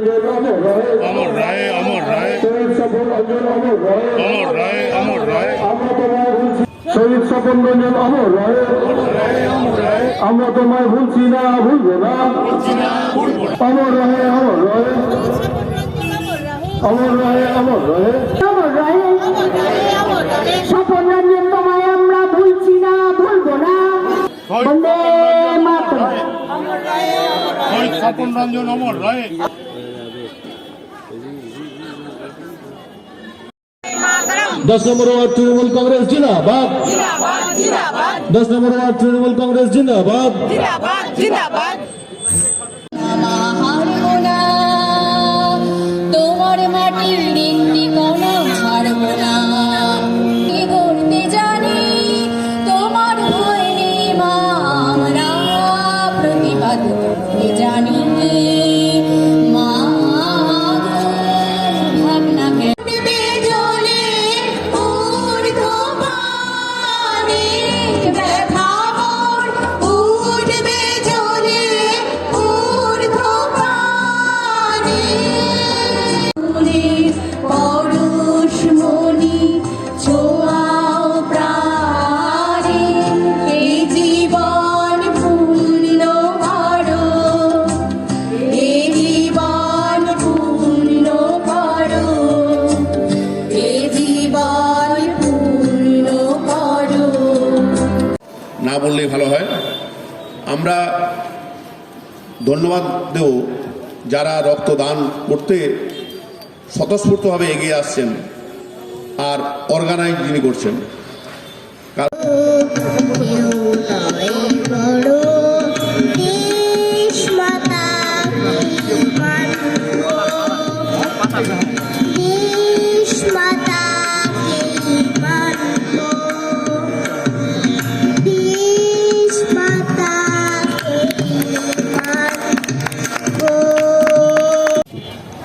অমর রায় অমর রায় অমর রায় অমর রায় অমর রায় অমর রায় শহীদ স্বপন রঞ্জন অমর রায় আমরা তোমায় ভুলছি না ভুলবো না। অমর রায় অমর রায়। অমর রায় অমর রায়। অমর রায় স্বপন রঞ্জন তোমায় আমরা ভুলছি না ভুলবো না। বন্দে মাতরম শহীদ স্বপন রঞ্জন অমর রায়। দশ নম্বর ওয়ার্ড তৃণমূল কংগ্রেস জিন্দাবাদ। দশ নম্বর ওয়ার্ড তৃণমূল কংগ্রেস জিন্দাবাদ। না বললেই ভালো হয়। আমরা ধন্যবাদ দেব যারা রক্তদান করতে স্বতঃস্ফূর্তভাবে এগিয়ে আসছেন আর অর্গানাইজ যিনি করছেন।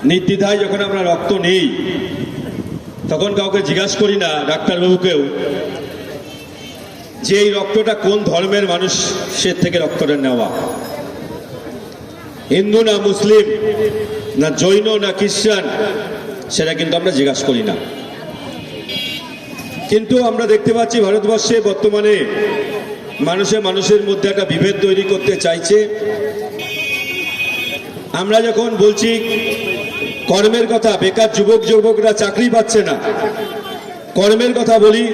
নির্দ্বিধায় যখন আমরা রক্ত নেই, তখন কাউকে জিজ্ঞাসা করি না ডাক্তারবাবুকেও যে এই রক্তটা কোন ধর্মের মানুষের থেকে রক্তটা নেওয়া? হিন্দু না মুসলিম, না জৈন, না খ্রিস্টান, সেটা কিন্তু আমরা জিজ্ঞাসা করি না। কিন্তু আমরা দেখতে পাচ্ছি ভারতবর্ষে বর্তমানে মানুষে মানুষের মধ্যে একটা বিভেদ তৈরি করতে চাইছে। আমরা যখন বলছি কর্মের কথা, বেকার যুবক, যুবকরা চাকরি পাচ্ছে না। কর্মের কথা বলি,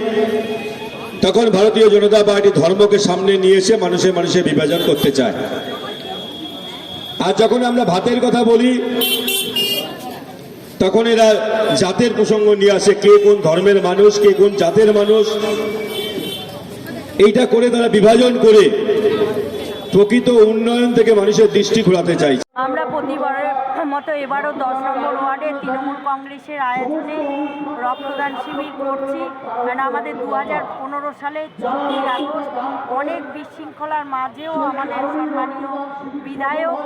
তখন ভারতীয় জনতা পার্টি ধর্মকে সামনে নিয়ে এসে মানুষে মানুষে বিভাজন করতে চায়। আর যখন আমরা ভাতের কথা বলি, তখন এরা জাতের প্রসঙ্গ নিয়ে আসে, কে কোন ধর্মের মানুষ, কে কোন জাতের মানুষ। এইটা করে তারা বিভাজন করে প্রকৃত উন্নয়ন থেকে মানুষের দৃষ্টি ঘোরাতে চাইছে আমরা প্রতিবারের মতো এবারও দশ নম্বর ওয়ার্ডে তৃণমূল কংগ্রেসের আয়োজনে রক্তদান শিবির করছি। কারণ আমাদের দু হাজার পনেরো সালে চোদ্দই আগস্ট অনেক বিশৃঙ্খলার মাঝেও আমাদের সম্মানীয় বিধায়ক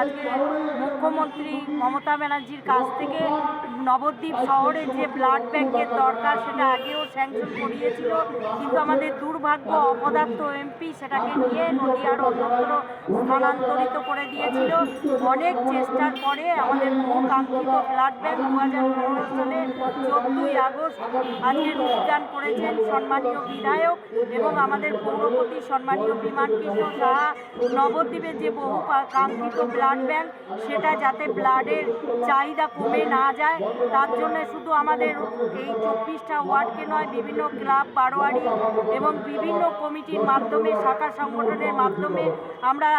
আজকে মুখ্যমন্ত্রী মমতা ব্যানার্জির কাছ থেকে নবদ্বীপ শহরে যে ব্লাড ব্যাংকের দরকার, সেটা আগেও স্যাংশন করিয়েছিল, কিন্তু আমাদের দুর্ভাগ্য অপদার্থ এমপি সেটাকে নিয়ে নদীয়ার অন্যত্র স্থানান্তরিত করে দিয়েছিল। অনেক চেষ্টার পরে আমাদের কাঙ্ক্ষিত ব্লাড ব্যাংক দু হাজার পনেরো সালে চোদ্দই আগস্ট আজকে রূপদান করেছেন সম্মানীয় বিধায়ক এবং আমাদের পৌরপতি সম্মানীয় বিমান কৃষ্ণ সাহা। নবদ্বীপের যে বহু কাঙ্ক্ষিত ব্লাড ব্যাঙ্ক সেটা যাতে ব্লাডের চাহিদা কমে না যায়। তার জন্য শুধু আমাদের এই চব্বিশটা ওয়ার্ডকে নয়, বিভিন্ন ক্লাব বারোয়ারি এবং বিভিন্ন কমিটির মাধ্যমে, শাখা সংগঠনের মাধ্যমে আমরা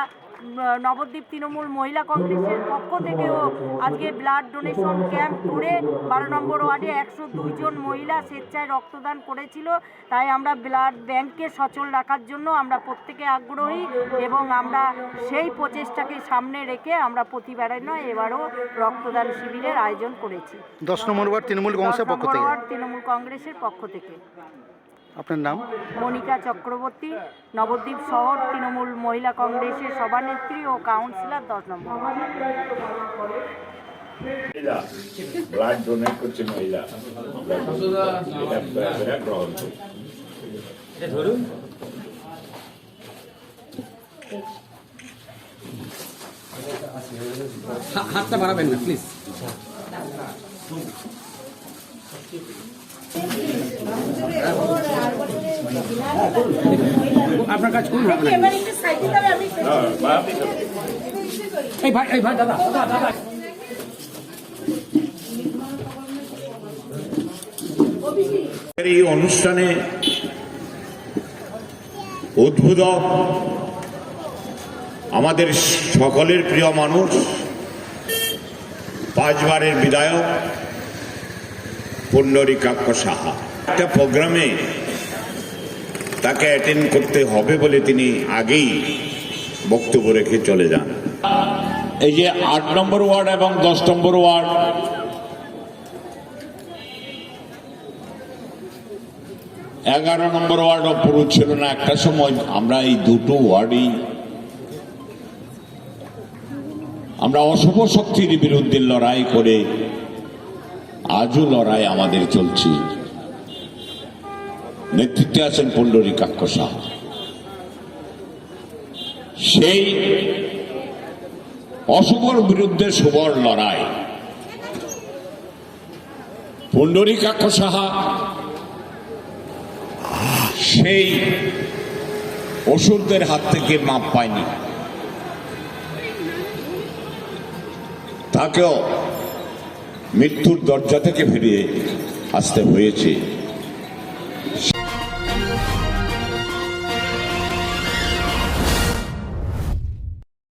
নবদ্বীপ তৃণমূল মহিলা কংগ্রেসের পক্ষ থেকেও আজকে ব্লাড ডোনেশন ক্যাম্প করে বারো নম্বর ওয়ার্ডে একশো দুইজন মহিলা স্বেচ্ছায় রক্তদান করেছিল। তাই আমরা ব্লাড ব্যাংককে সচল রাখার জন্য আমরা প্রত্যেকে আগ্রহী এবং আমরা সেই প্রচেষ্টাকে সামনে রেখে আমরা প্রতিবারে নয় এবারও রক্তদান শিবিরের আয়োজন করেছি। দশ নম্বর ওয়ার্ড তৃণমূল কংগ্রেসের পক্ষ থেকে। ওয়ার্ড তৃণমূল কংগ্রেসের পক্ষ থেকে। আপনার নাম? মনিকা চক্রবর্তী নবদ্বীপ শহর তৃণমূল মহিলা কংগ্রেসের সভানেত্রী ও কাউন্সিলর দশ নম্বর মহিলা ব্লাড ডোনেট করছে মহিলা। এটা গ্রহণ করি হাতটা বাড়াবেন না প্লিজ আপনার কাজ করুন এই ভাই এই ভাই দাদা দাদা। এই অনুষ্ঠানে উদ্বোধক আমাদের সকলের প্রিয় মানুষ, পাঁচবারের বিধায়ক পুণ্ডরিকাক্ষ সাহা একটা প্রোগ্রামে তাকে অ্যাটেন্ড করতে হবে বলে তিনি আগেই বক্তব্য রেখে চলে যান। এই যে আট নম্বর ওয়ার্ড এবং দশ নম্বর ওয়ার্ড। এগারো নম্বর ওয়ার্ড পুরো ছিল না, একটা সময় আমরা এই দুটো ওয়ার্ডই আমরা অশুভ শক্তির বিরুদ্ধে লড়াই করে আজও লড়াই আমাদের চলছে। নেতৃত্বে আছেন পুণ্ডরিকাক্ষ সাহা সেই অশুভর বিরুদ্ধে শুভর লড়াই। পুণ্ডরিকাক্ষ সাহা সেই ওষুধদের হাত থেকে মাপ পায়নি। তাকেও মৃত্যুর দরজা থেকে ফিরিয়ে আসতে হয়েছে।